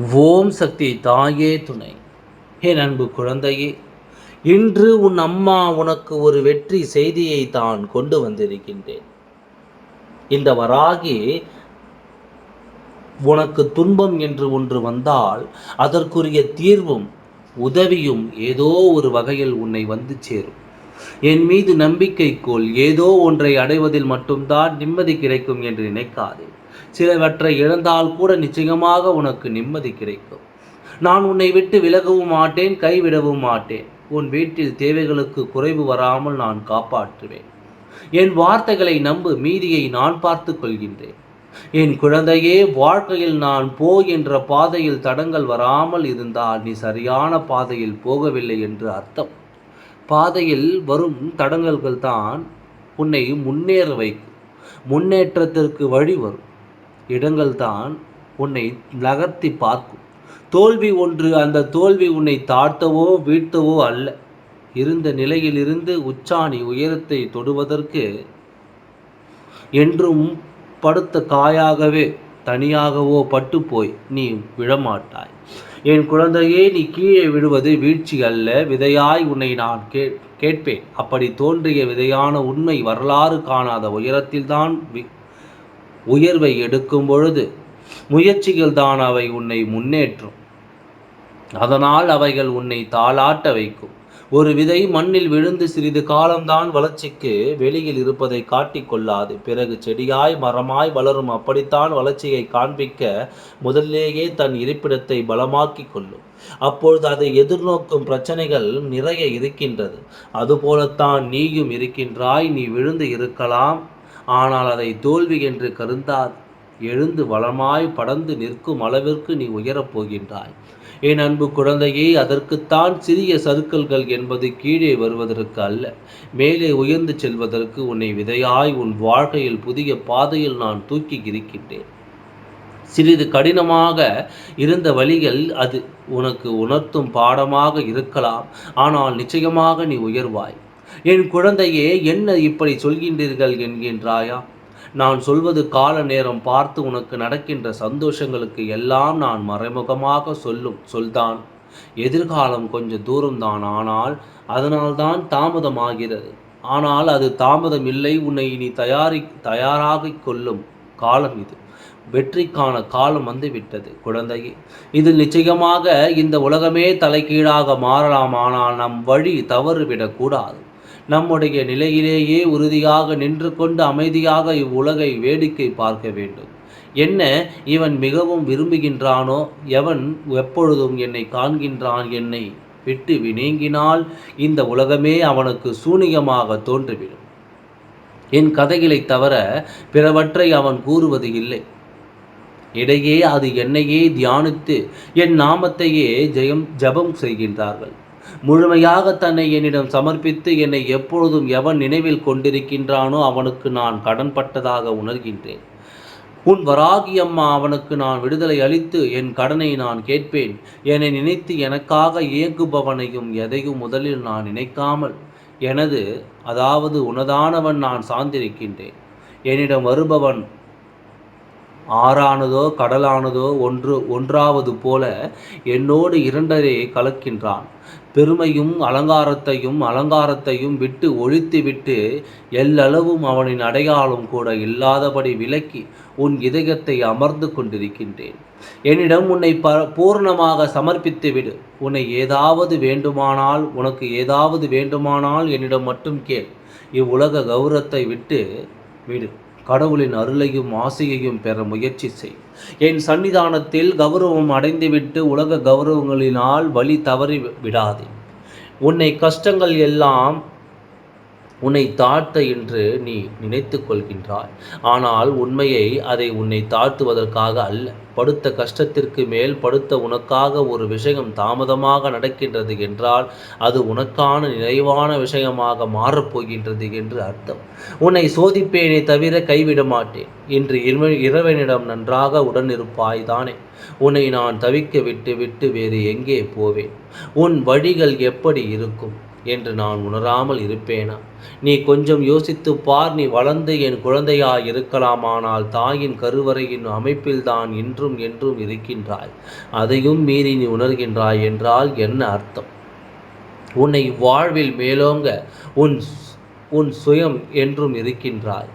ஓம் சக்தி தாயே துணை. என் அன்பு குழந்தையே இன்று உன் அம்மா உனக்கு ஒரு வெற்றி செய்தியை தான் கொண்டு வந்திருக்கின்றேன். இந்த வராகி உனக்கு துன்பம் என்று ஒன்று வந்தால் அதற்குரிய தீர்வும் உதவியும் ஏதோ ஒரு வகையில் உன்னை வந்து சேரும். என் மீது நம்பிக்கைக்குள் ஏதோ ஒன்றை அடைவதில் மட்டும்தான் நிம்மதி கிடைக்கும் என்று நினைக்காதே. சிலவற்றை இழந்தால் கூட நிச்சயமாக உனக்கு நிம்மதி கிடைக்கும். நான் உன்னை விட்டு விலகவும் மாட்டேன் கைவிடவும் மாட்டேன். உன் வீட்டில் தேவைகளுக்கு குறைவு வராமல் நான் காப்பாற்றுவேன். என் வார்த்தைகளை நம்பு மீதியை நான் பார்த்து கொள்கின்றேன். என் குழந்தையே வாழ்க்கையில் நான் போ என்ற பாதையில் தடங்கள் வராமல் இருந்தால் நீ சரியான பாதையில் போகவில்லை என்று அர்த்தம். பாதையில் வரும் தடங்கல்கள் தான் உன்னை முன்னேற வைக்கும். முன்னேற்றத்திற்கு வழி வரும். இடங்கள் தான் உன்னை நகர்த்தி பார்க்கும். தோல்வி ஒன்று அந்த தோல்வி உன்னை தாழ்த்தவோ வீழ்த்தவோ அல்ல. இருந்த நிலையிலிருந்து உச்சாணி உயரத்தை தொடுவதற்கு என்றும் படுத்த காயாகவே தனியாகவோ பட்டு போய் நீ விழமாட்டாய். என் குழந்தையே நீ கீழே விடுவது வீழ்ச்சி அல்ல விதையாய் உன்னை நான் கே கேட்பேன். அப்படி தோன்றிய விதையான உண்மை வரலாறு காணாத உயரத்தில்தான் உயர்வை எடுக்கும் பொழுது முயற்சிகள் தான் அவை உன்னை முன்னேற்றும். அதனால் அவைகள் உன்னை தாளாட்ட வைக்கும். ஒரு விதை மண்ணில் விழுந்து சிறிது காலம்தான் வளர்ச்சிக்கு வெளியில் இருப்பதை காட்டிக்கொள்ளாது பிறகு செடியாய் மரமாய் வளரும் அப்படித்தான் வளர்ச்சியை காண்பிக்க முதலிலேயே தன் இருப்பிடத்தை பலமாக்கி கொள்ளும். அப்பொழுது அதை எதிர்நோக்கும் பிரச்சனைகள் நிறைய இருக்கின்றது. அதுபோலத்தான் நீயும் இருக்கின்றாய். நீ விழுந்து இருக்கலாம். ஆனால் அதை தோல்வி என்று கருந்தாது எழுந்து வளமாய் படந்து நிற்கும் அளவிற்கு நீ உயரப் போகின்றாய். என் அன்பு குழந்தையே அதற்குத்தான் சிறிய சருக்கல்கள் என்பது கீழே வருவதற்கு அல்ல. மேலே உயர்ந்து செல்வதற்கு உன்னை விதையாய் உன் வாழ்க்கையில் புதிய பாதையில் நான் தூக்கி இருக்கின்றேன் சிறிது கடினமாக இருந்த வழிகள் அது உனக்கு உணர்த்தும் பாடமாக இருக்கலாம். ஆனால் நிச்சயமாக நீ உயர்வாய். என் குழந்தையே என்ன இப்படி சொல்கின்றீர்கள் என்கின்றாயா நான் சொல்வது கால நேரம் பார்த்து உனக்கு நடக்கின்ற சந்தோஷங்களுக்கு எல்லாம் நான் மறைமுகமாக சொல்லும் சொல்தான். எதிர்காலம் கொஞ்சம் தூரம்தான் ஆனால் அதனால்தான் தாமதமாகிறது. ஆனால் அது தாமதம் இல்லை உன்னை இனி தயாரி தயாராக கொள்ளும் காலம் இது. வெற்றிக்கான காலம் வந்துவிட்டது குழந்தையே. இதில் நிச்சயமாக இந்த உலகமே தலைகீழாக மாறலாம் ஆனால் நம் வழி தவறுவிடக்கூடாது நம்முடைய நிலையிலேயே உறுதியாக நின்று கொண்டு அமைதியாக இவ்வுலகை வேடிக்கை பார்க்க வேண்டும். என்ன இவன் மிகவும் விரும்புகின்றானோ எவன் எப்பொழுதும் என்னை காண்கின்றான் என்னை விட்டு நீங்கினால் இந்த உலகமே அவனுக்கு சூனியமாக தோன்றிவிடும். என் கதைகளை தவிர பிறவற்றை அவன் கூறுவது இல்லை. இடையே அது என்னையே தியானித்து என் நாமத்தையே ஜெயம் ஜபம் செய்கின்றார்கள். முழுமையாக தன்னை என்னிடம் சமர்ப்பித்து என்னை எப்பொழுதும் எவன் நினைவில் கொண்டிருக்கின்றானோ அவனுக்கு நான் கடன்பட்டதாக உணர்கின்றேன். உன் வராகி அம்மா அவனுக்கு நான் விடுதலை அளித்து என் கடனை நான் கேட்பேன். என்னை நினைத்து எனக்காக இயங்குபவனையும் எதையும் முதலில் நான் நினைக்காமல் எனது அதாவது உனதானவன் நான் சார்ந்திருக்கின்றேன். என்னிடம் வருபவன் ஆறானதோ கடலானதோ ஒன்று ஒன்றாவது போல என்னோடு இரண்டரே கலக்கின்றான். பெருமையும் அலங்காரத்தையும் அலங்காரத்தையும் விட்டு ஒழித்துவிட்டு எல்லளவும் அவனின் அடையாளம் கூட இல்லாதபடி விலக்கி உன் இதயத்தை அமர்ந்து கொண்டிருக்கின்றேன். என்னிடம் உன்னை ப பூர்ணமாக சமர்ப்பித்து விடு. உன்னை ஏதாவது வேண்டுமானால் உனக்கு ஏதாவது வேண்டுமானால் என்னிடம் மட்டும் கேள். இவ்வுலக கௌரவத்தை விட்டு விடு. கடவுளின் அருளையும் ஆசையையும் பெற முயற்சி செய். என் சன்னிதானத்தில் கௌரவம் அடைந்துவிட்டு உலக கௌரவங்களினால் வழி தவறி விடாதே உன்னை கஷ்டங்கள் எல்லாம் உன்னை தாழ்த்த என்று நீ நினைத்து கொள்கின்றாய். ஆனால் உண்மையை அதை உன்னை தாழ்த்துவதற்காக அல்ல. படுத்த கஷ்டத்திற்கு மேல் படுத்த உனக்காக ஒரு விஷயம் தாமதமாக நடக்கின்றது என்றால் அது உனக்கான நிறைவான விஷயமாக மாறப்போகின்றது என்று அர்த்தம். உன்னை சோதிப்பேனே தவிர கைவிட மாட்டேன். இன்று இறைவனிடம் நன்றாக உடனிருப்பாய் தானே. உன்னை நான் தவிக்க விட்டு விட்டு வேறு எங்கே போவேன்? உன் வழிகள் எப்படி இருக்கும்? என்று நான் உணராமல் இருப்பேனா? நீ கொஞ்சம் யோசித்து பார் நீ வளர்ந்து என் குழந்தையா இருக்கலாமானால் தாயின் கருவறையின் அமைப்பில்தான் இன்றும் என்றும் இருக்கின்றாய். அதையும் மீறி நீ உணர்கின்றாய் என்றால் என்ன அர்த்தம்? உன்னை வாழ்வில் மேலோங்க உன் உன் சுயம் என்றும் இருக்கின்றாய்.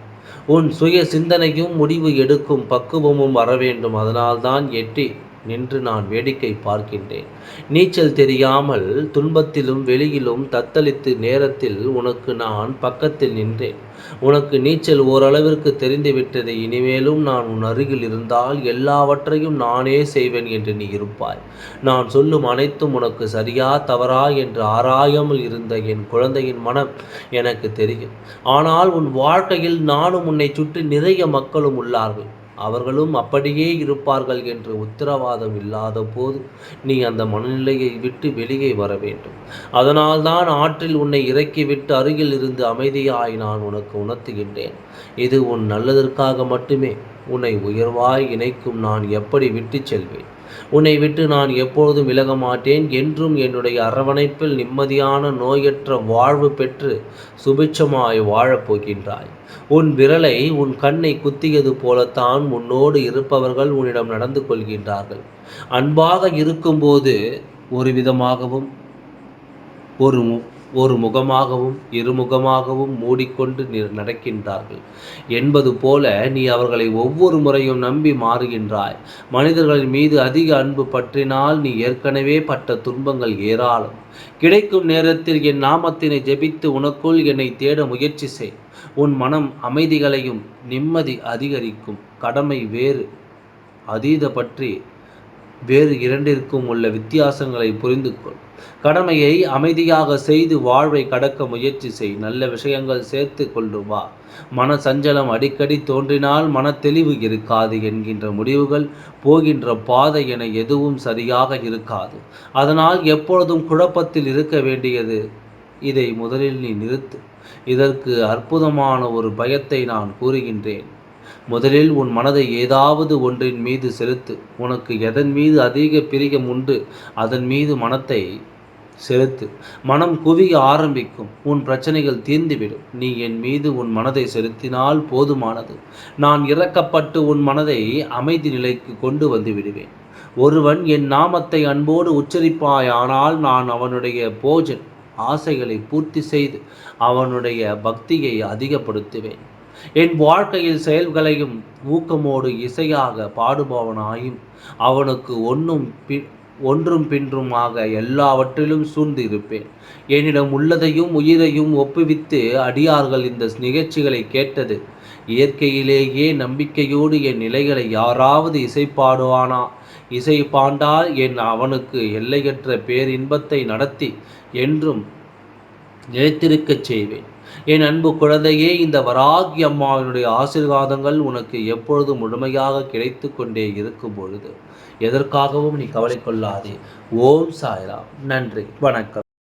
உன் சுய சிந்தனையும் முடிவு எடுக்கும் பக்குவமும் வர வேண்டும் அதனால்தான் எட்டி நின்று நான் வேடிக்கை பார்க்கின்றேன். நீச்சல் தெரியாமல் துன்பத்திலும் வெளியிலும் தத்தளித்து நேரத்தில் உனக்கு நான் பக்கத்தில் நின்றேன். உனக்கு நீச்சல் ஓரளவிற்கு தெரிந்துவிட்டது இனிமேலும் நான் உன் அருகில் இருந்தால் எல்லாவற்றையும் நானே செய்வேன் என்று நீ இருப்பாய். நான் சொல்லும் அனைத்தும் உனக்கு சரியா தவறா என்று ஆராயாமல் இருந்த என் குழந்தையின் மனம் எனக்கு தெரியும். ஆனால் உன் வாழ்க்கையில் நானும் உன்னை சுற்றி நிறைய மக்களும் உள்ளார்கள். அவர்களும் அப்படியே இருப்பார்கள் என்று உத்தரவாதம் இல்லாத போது நீ அந்த மனநிலையை விட்டு வெளியே வர வேண்டும். அதனால்தான் ஆற்றில் உன்னை இறக்கிவிட்டு அருகில் இருந்து அமைதியாய் நான் உனக்கு உணர்த்துகின்றேன். இது உன் நல்லதற்காக மட்டுமே. உன்னை உயர்வாய் இணைக்கும் நான் எப்படி விட்டு செல்வேன்? உன்னை விட்டு நான் எப்பொழுதும் விலக மாட்டேன் என்றும் என்னுடைய அரவணைப்பில் நிம்மதியான நோயற்ற வாழ்வு பெற்று சுபிட்சமாய் வாழப்போகின்றாய் உன் விரலை உன் கண்ணை குத்தியது போலத்தான் உன்னோடு இருப்பவர்கள் உன்னிடம் நடந்து கொள்கின்றார்கள். அன்பாக இருக்கும்போது ஒரு விதமாகவும் ஒரு ஒரு முகமாகவும் இருமுகமாகவும் மூடிக்கொண்டு நடக்கின்றார்கள். என்பது போல நீ அவர்களை ஒவ்வொரு முறையும் நம்பி மாறுகின்றாய். மனிதர்களின் மீது அதிக அன்பு பற்றினால் நீ ஏற்கனவே பட்ட துன்பங்கள் ஏராளம். கிடைக்கும் நேரத்தில் என் நாமத்தினை ஜெபித்து உனக்குள் என்னை தேட முயற்சி செய். உன் மனம் அமைதிகளையும் நிம்மதி அதிகரிக்கும். கடமை வேறு. அதீத பற்றி வேறு இரண்டிற்கும் உள்ள வித்தியாசங்களை புரிந்து கொள் கடமையை அமைதியாக செய்து வாழ்வை கடக்க முயற்சி செய். நல்ல விஷயங்கள் சேர்த்து கொண்டு வா. மன சஞ்சலம் அடிக்கடி தோன்றினால் மன தெளிவு இருக்காது என்கின்ற முடிவுகள் போகின்ற பாதை என எதுவும் சரியாக இருக்காது. அதனால் எப்பொழுதும் குழப்பத்தில் இருக்க வேண்டியது இதை முதலில் நீ நிறுத்து. இதற்கு அற்புதமான ஒரு பயத்தை நான் கூறுகின்றேன். முதலில் உன் மனதை ஏதாவது ஒன்றின் மீது செலுத்து. உனக்கு எதன் மீது அதிக பிரியம் உண்டு அதன் மீது மனத்தை செலுத்து. மனம் குவிய ஆரம்பிக்கும் உன் பிரச்சனைகள் தீர்ந்துவிடும். நீ என் மீது உன் மனதை செலுத்தினால் போதுமானது. நான் இறக்கப்பட்டு உன் மனதை அமைதி நிலைக்கு கொண்டு வந்து விடுவேன். ஒருவன் என் நாமத்தை அன்போடு உச்சரிப்பாயானால் நான் அவனுடைய போஜன் ஆசைகளை பூர்த்தி செய்து அவனுடைய பக்தியை அதிகப்படுத்துவேன். என் வாழ்க்கையில் செயல்களையும் ஊக்கமோடு இசையாக பாடுபவனாயும் அவனுக்கு ஒன்றும் பி ஒன்றும் பின்றுமாக எல்லாவற்றிலும் சூழ்ந்து இருப்பேன் என்னிடம் உள்ளதையும் உயிரையும் ஒப்புவித்து அடியார்கள் இந்த நிகழ்ச்சிகளை கேட்டது. இயற்கையிலேயே நம்பிக்கையோடு என் நிலைகளை யாராவது இசைப்பாடுவானா இசை பாண்டால் என் அவனுக்கு எல்லையற்ற பேரின்பத்தை நடத்தி என்றும் நிலைத்திருக்கச் செய்வேன். என் அன்பு குழந்தையே இந்த வராகி அம்மாவினுடைய ஆசீர்வாதங்கள் உனக்கு எப்பொழுது முழுமையாக கிடைத்து கொண்டே இருக்கும் பொழுது எதற்காகவும் நீ கவலை கொள்ளாதே. ஓம் சாய்ராம். நன்றி. வணக்கம்.